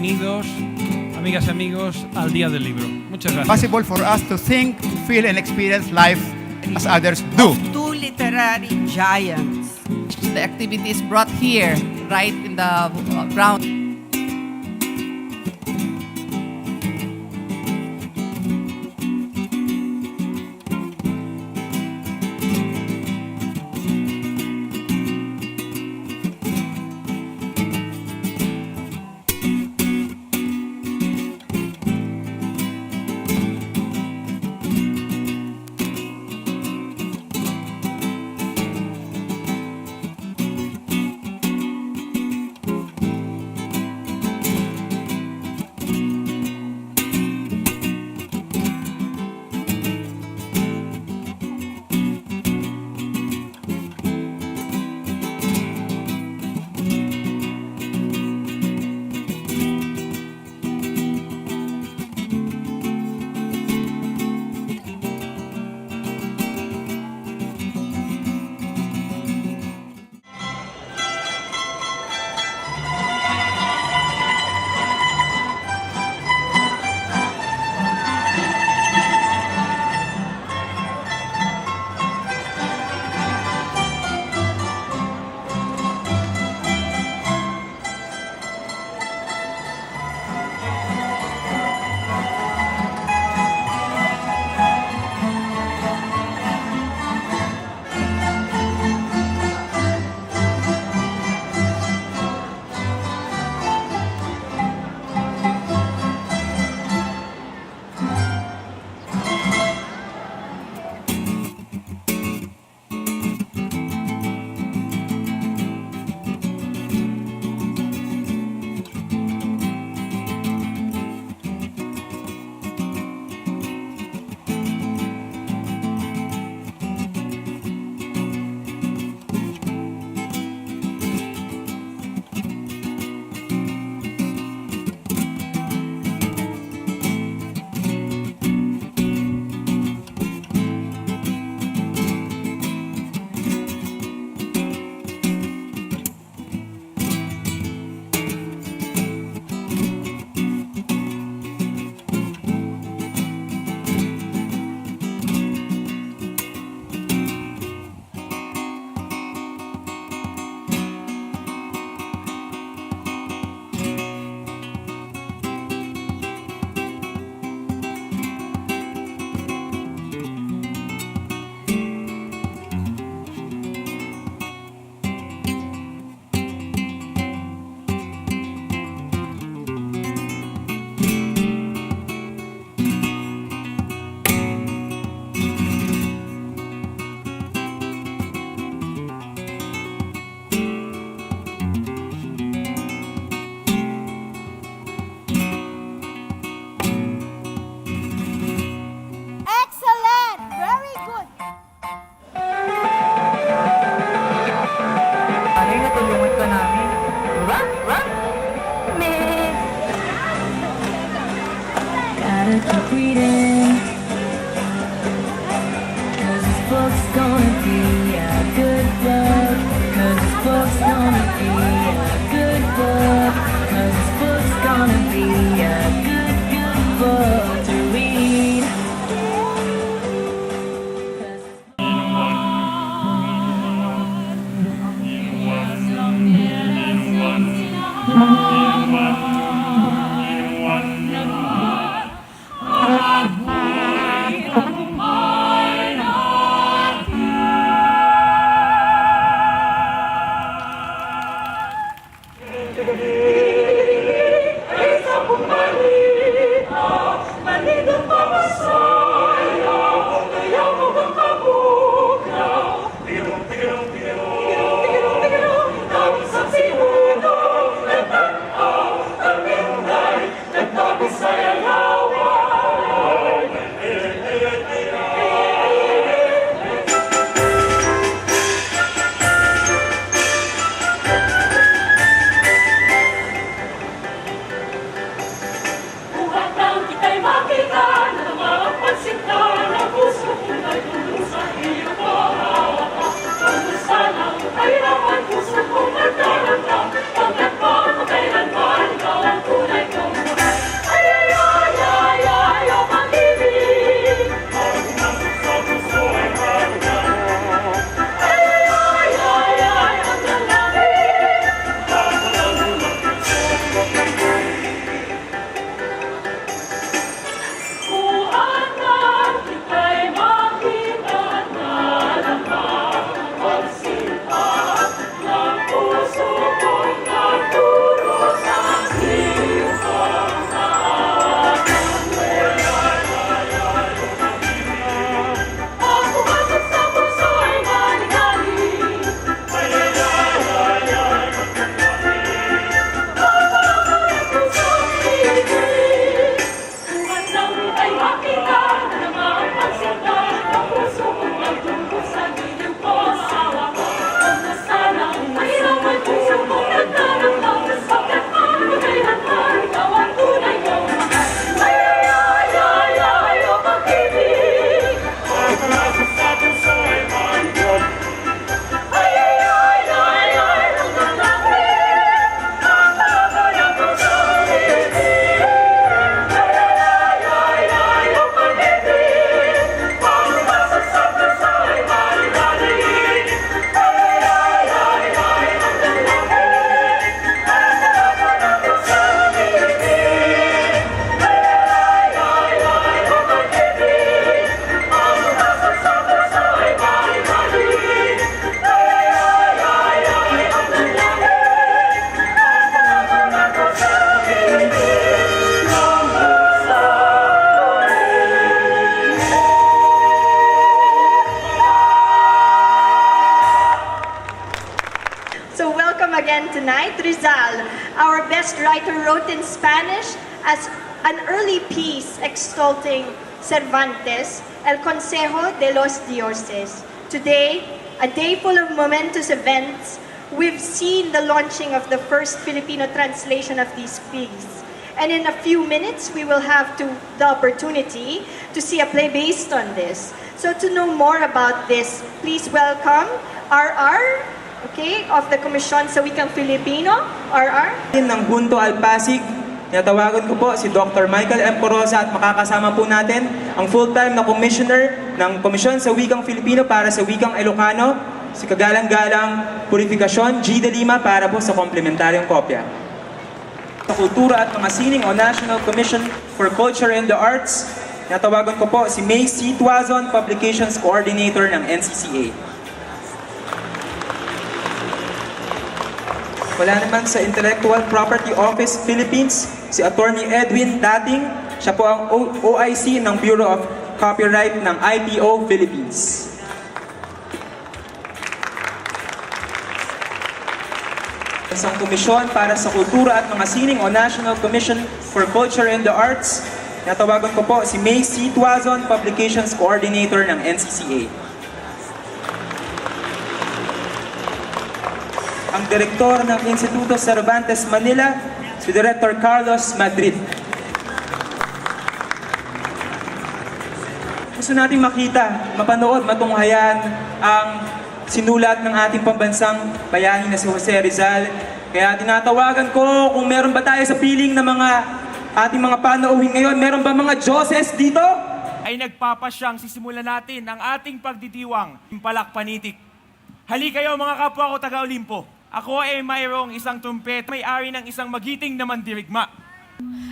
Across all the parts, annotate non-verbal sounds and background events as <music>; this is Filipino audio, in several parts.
Bienvenidos, amigas y amigos, al Día del Libro. Muchas gracias. Possible for us to think, feel, and experience life as others do. Two literary giants. The activity is brought here, right in the uh, ground. Extolling Cervantes, El Consejo de los Dioses. Today, a day full of momentous events, we've seen the launching of the first Filipino translation of these pieces. And in a few minutes, we will have to, the opportunity to see a play based on this. So to know more about this, please welcome RR, okay, of the Commission sa Wikang Filipino. RR. ng Bunto Alpasig. Natawagan ko po si Dr. Michael M. Corosa at makakasama po natin ang full-time na commissioner ng Komisyon sa Wikang Filipino para sa Wikang Ilocano, si Kagalang-Galang Purifikasyon G. De Lima para po sa komplementaryong kopya. Sa Kultura at mga Sining o National Commission for Culture and the Arts, natawagan ko po si May C. Tuazon, Publications Coordinator ng NCCA. Wala naman sa Intellectual Property Office Philippines, si Attorney Edwin Dating. Siya po ang OIC ng Bureau of Copyright ng IPO Philippines. Isang komisyon para sa kultura at mga sining o National Commission for Culture and the Arts. Natawagan ko po si May C. Tuazon, Publications Coordinator ng NCCA. ang direktor ng Instituto Cervantes Manila, si Director Carlos Madrid. Gusto natin makita, mapanood, matunghayan ang sinulat ng ating pambansang bayani na si Jose Rizal. Kaya tinatawagan ko kung meron ba tayo sa piling ng mga ating mga panauhin ngayon, meron ba mga Diyoses dito? ay nagpapasyang sisimulan natin ang ating pagditiwang Impalak Panitik. Hali kayo mga kapwa ko taga-Olimpo. Ako ay mayroong isang trumpet, may-ari ng isang magiting na mandirigma.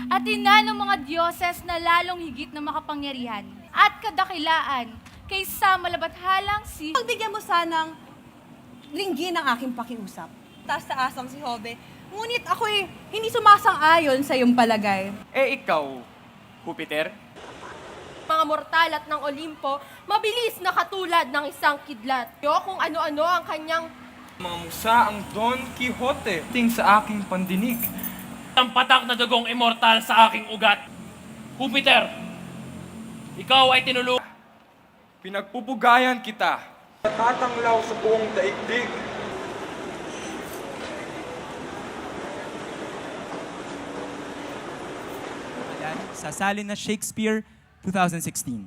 at ina ng mga dioses na lalong higit na makapangyarihan at kadakilaan kaysa malabathalang si Pagbigyan mo sanang ringgin ang aking pakiusap. Taas-taasang si Hobe. Ngunit ako'y hindi sumasang-ayon sa iyong palagay. Eh ikaw, Jupiter? mga mortal at ng Olimpo, mabilis na katulad ng isang kidlat. Yo kung ano-ano ang kanyang Mga musa ang Don Quixote ting sa aking pandinig. ang patak na dugong immortal sa aking ugat. Jupiter, ikaw ay tinulungan Pinagpupugayan kita. Natatanglaw sa buong daigdig. sa Salin na Shakespeare 2016.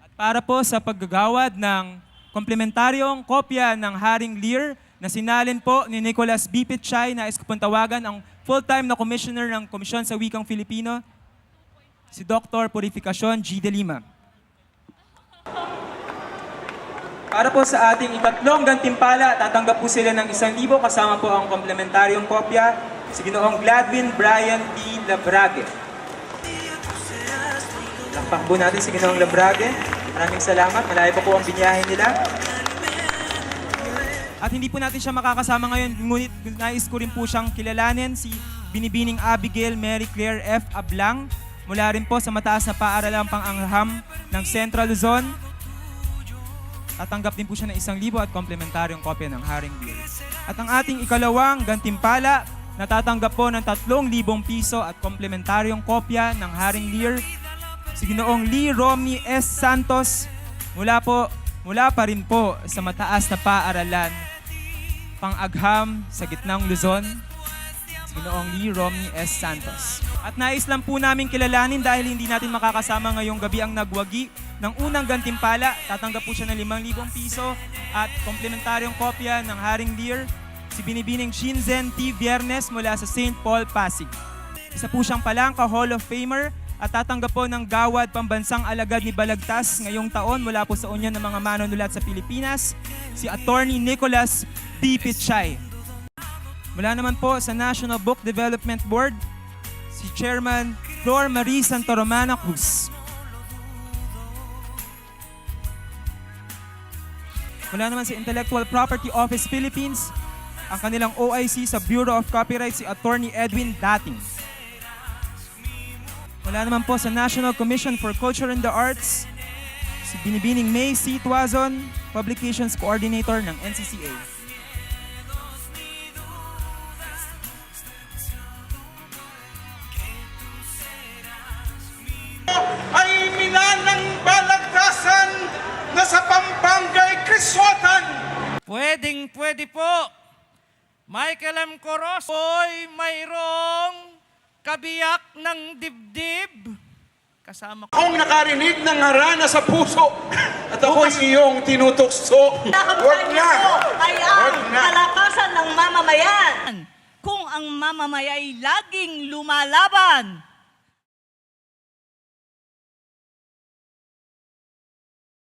At para po sa paggagawad ng komplementaryong kopya ng Haring Lear na sinalin po ni Nicholas B. Pitchay na iskapuntawagan ang full-time na commissioner ng Komisyon sa Wikang Filipino, si Dr. Purificacion G. De Lima. Para po sa ating ikatlong gantimpala, tatanggap po sila ng isang libo kasama po ang komplementaryong kopya si Ginoong Gladwin Brian P. Labrague. Lakpak po natin si Ginoong Labrague. Maraming salamat. Malayo pa po ang binyahe nila. At hindi po natin siya makakasama ngayon, ngunit nais ko rin po siyang kilalanin si Binibining Abigail Mary Claire F. Ablang mula rin po sa mataas na paaralang pang-angham ng Central Luzon. Tatanggap din po siya ng isang libo at komplementaryong kopya ng Haring Beer. At ang ating ikalawang gantimpala, natatanggap po ng tatlong libong piso at komplementaryong kopya ng Haring Lear si Ginoong Lee Romy S. Santos mula po mula pa rin po sa mataas na paaralan pang-agham sa gitnang Luzon si Ginoong Lee Romy S. Santos. At nais lang po namin kilalanin dahil hindi natin makakasama ngayong gabi ang nagwagi ng unang gantimpala. Tatanggap po siya ng 5,000 piso at komplementaryong kopya ng Haring Lear si Binibining Shinzen T. Viernes mula sa St. Paul, Pasig. Isa po siyang palangka Hall of Famer at tatanggap po ng gawad pambansang alagad ni Balagtas ngayong taon mula po sa Union ng mga Manunulat sa Pilipinas, si Attorney Nicholas P. Pitchay. Mula naman po sa National Book Development Board, si Chairman Flor Marie Santoromana Cruz. Mula naman sa Intellectual Property Office Philippines, ang kanilang OIC sa Bureau of Copyright si Attorney Edwin Dating. Mula naman po sa National Commission for Culture and the Arts, si Binibining May C. Tuazon, Publications Coordinator ng NCCA. Besotan! Pwedeng pwede po. Michael M. Coros, oy mayroong kabiyak ng dibdib. Kasama ko. Akong nakarinig ng harana sa puso <laughs> at ako'y iyong tinutokso. Huwag na! ay na. kalakasan ng mamamayan. Kung ang mamamayan ay laging lumalaban